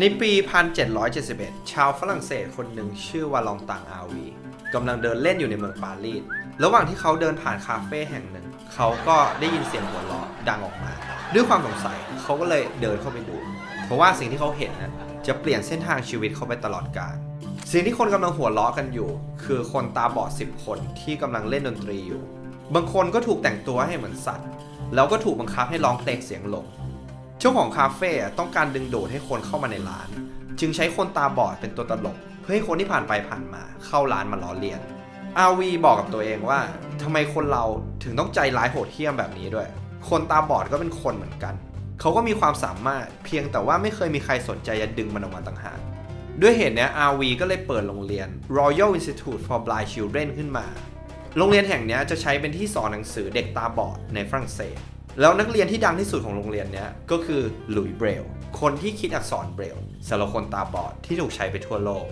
ในปี 1771 ชาวฝรั่งเศสคนหนึ่งชื่อว่าลองตังอาวีกำลังเดินเล่นอยู่ในเมืองปารีส ระหว่างที่เขาเดินผ่านคาเฟ่แห่งหนึ่ง เขาก็ได้ยินเสียงหัวเราะดังออกมา ด้วยความสงสัยเขาก็เลยเดินเข้าไปดู เพราะว่าสิ่งที่เขาเห็นนะจะเปลี่ยนเส้นทางชีวิตเขาไปตลอดกาล สิ่งที่คนกำลังหัวเราะกันอยู่ คือคนตาบอด 10 คนที่กำลังเล่นดนตรีอยู่ บางคนก็ถูกแต่งตัวให้เหมือนสัตว์ แล้วก็ถูกบังคับให้ร้องเพลงเสียงหลง เจ้าของคาเฟ่ต้องการดึงดูดให้คนเข้ามาในร้าน จึงใช้คนตาบอดเป็นตัวตลก เพื่อให้คนที่ผ่านไปผ่านมา เข้าร้านมาล้อเลียนอาวีบอกกับตัวเองว่าทำไมคนเราถึงต้องใจร้ายโหดเหี้ยมแบบนี้ด้วย คนตาบอดก็เป็นคนเหมือนกัน เขาก็มีความสามารถเพียงแต่ว่าไม่เคยมีใครสนใจจะดึงมันออกมาต่างหากด้วยเหตุนี้ย RV ก็เลยเปิดโรงเรียน Royal Institute for Blind Children ขึ้นมา โรงเรียนแห่งนี้จะใช้เป็นที่สอนหนังสือเด็กตาบอดในฝรั่งเศส แล้วนักเรียนที่ดังที่สุดของโรงเรียนเนี้ยก็คือหลุยส์เบรล คนที่คิดอักษรเบรลสำหรับคนตาบอดที่ถูกใช้ไปทั่วโลก